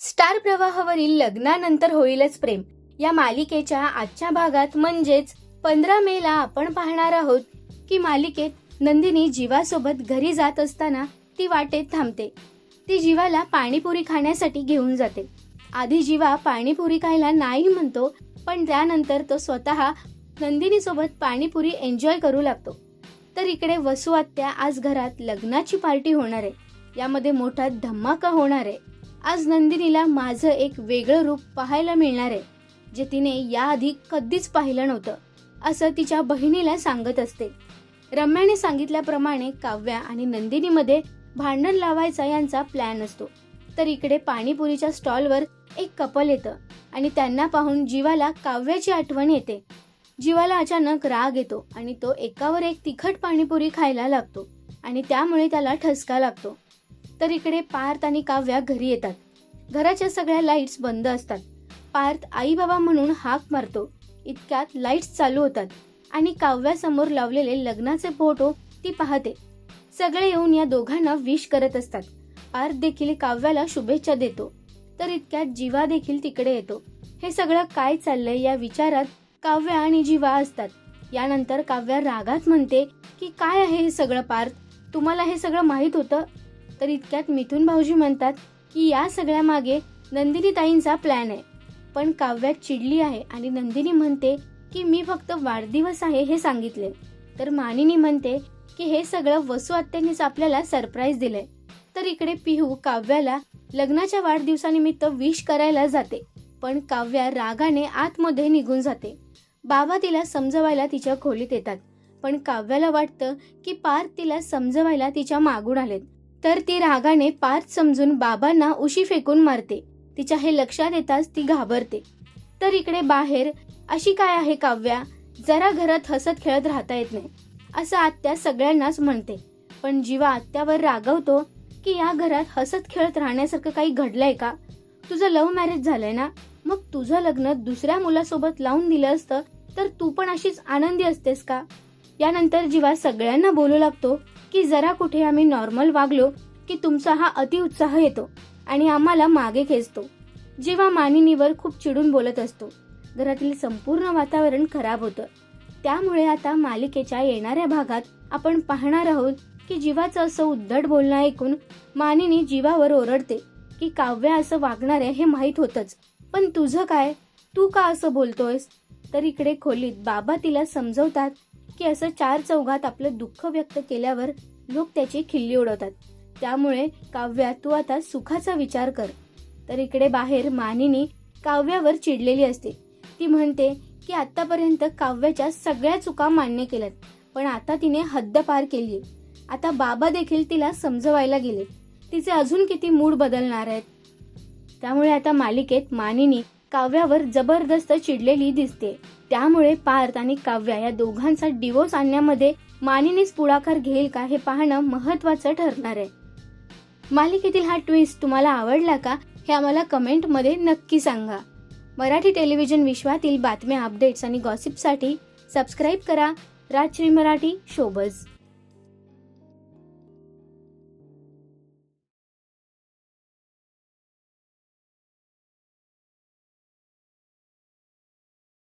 Star प्रवाहावरील लग्नानंतर होईलच प्रेम. या मालिकेच्या आजच्या भागात म्हणजेच पंधरा मे ला आपण पाहणार आहोत की मालिकेत नंदिनी जीवासोबत घरी जात असताना ती वाटेत थांबते. ती जीवाला पाणीपुरी खाण्यासाठी घेऊन जाते. आधी जीवा पाणीपुरी खायला नाही म्हणतो पण त्यानंतर तो स्वतः नंदिनीसोबत पाणीपुरी एन्जॉय करू लागतो. तर इकडे वसुआत्या आज घरात लग्नाची पार्टी होणार आहे. यामध्ये मोठा धमाका होणार आहे. आज नंदिनीला माझं एक वेगळं रूप पाहायला मिळणार आहे जे तिने याआधी कधीच पाहिलं नव्हतं असं तिच्या बहिणीला सांगत असते. रम्याने सांगितल्याप्रमाणे काव्या आणि नंदिनीमध्ये भांडण लावायचा यांचा प्लॅन असतो. तर इकडे पाणीपुरीच्या स्टॉलवर एक कपल येतं आणि त्यांना पाहून जीवाला काव्याची आठवण येते. जीवाला अचानक राग येतो आणि तो एकावर एक तिखट पाणीपुरी खायला लागतो आणि त्यामुळे त्याला ठसका लागतो. तर इकडे पार्थ आणि काव्या घरी येतात. घराच्या सगळ्या लाईट्स बंद असतात. पार्थ आई बाबा म्हणून हाक मारतो. इतक्यात लाईट्स चालू होतात आणि काव्यासमोर लावलेले लग्नाचे फोटो ती पाहते. सगळे येऊन या दोघांना विश करत असतात. पार्थ देखील काव्याला शुभेच्छा देतो. तर इतक्यात जीवा देखील तिकडे येतो. हे सगळं काय चाललंय या विचारात काव्य आणि जीवा असतात. यानंतर काव्या रागात म्हणते की काय आहे हे सगळं पार्थ? तुम्हाला हे सगळं माहीत होतं? तर इतक्यात मिथुन भाऊजी म्हणतात की या सगळ्या मागे नंदिनी ताईंचा प्लॅन आहे. पण काव्यात चिडली आहे आणि नंदिनी म्हणते की मी फक्त वाढदिवस आहे हे सांगितले. तर मानिनी म्हणते की हे सगळं वसुआत्यांनीच आपल्याला सरप्राईज दिलंय. तर इकडे पिहू काव्याला लग्नाच्या वाढदिवसानिमित्त विश करायला जाते. पण काव्या रागाने आतमध्ये निघून जाते. बाबा तिला समजवायला तिच्या खोलीत येतात. पण काव्याला वाटतं की पार्थ तिला समजवायला तिच्या मागून आलेत. तर ती रागाने पार्थ समजून बाबांना उशी फेकून मारते. तिच्या हे लक्षात येताच ती घाबरते. तर इकडे बाहेर अशी काय आहे काव्या? जरा घरात हसत खेळत राहता येत नाही. असं आत्या सगळ्यांनाच म्हणते. पण जीवा आत्यावर रागवतो की या घरात हसत खेळत राहण्यासारखं काही घडलंय का? तुझं लव्ह मॅरेज झालंय ना? मग तुझं लग्न दुसऱ्या मुलासोबत लावून दिलं असतं तर तू पण अशीच आनंदी असतेस का? यानंतर जीवा सगळ्यांना बोलू लागतो की जरा कुठे आम्ही नॉर्मल वागलो की तुमचा हा अतिउत्साह येतो आणि आम्हाला मागे खेचतो. जेव्हा मानिनीवर खूप चिडून बोलत असतो. घरातील संपूर्ण वातावरण खराब होतं. त्यामुळे आता मालिकेच्या येणाऱ्या भागात आपण पाहणार आहोत की जीवाचं असं उद्धट बोलणं ऐकून मानिनी जीवावर ओरडते की काव्य असं वागणार आहे हे माहीत होतंच. पण तुझं काय? तू का असं बोलतोयस? तर इकडे खोलीत बाबा तिला समजवतात की असं चार चौघात आपलं दुःख व्यक्त केल्यावर लोक त्याची खिल्ली उडवतात. त्यामुळे काव्या तू आता सुखाचा विचार कर. तर इकडे बाहेर मानिनी काव्यावर चिडलेली असते. ती म्हणते की आतापर्यंत काव्याच्या सगळ्या चुका मान्य केल्यात पण आता तिने हद्द पार केली आता बाबा देखील तिला समजवायला गेले. तिचे अजून किती मूड बदलणार आहेत? त्यामुळे आता मालिकेत मानिनी काव्यावर जबरदस्त चिडलेली दिसते. त्यामुळे पार्थ आणि काव्या या दोघांचा डिवोर्स आणण्यामध्ये मानिनीच पुढाकार घेईल का हे पाहणं महत्वाचं ठरणार आहे. मालिकेतील हा ट्विस्ट तुम्हाला आवडला का हे आम्हाला कमेंटमध्ये नक्की सांगा. मराठी टेलिव्हिजन विश्वातील बातम्या अपडेट्स आणि गॉसिपसाठी सबस्क्राईब करा. राजश्री मराठी शोबज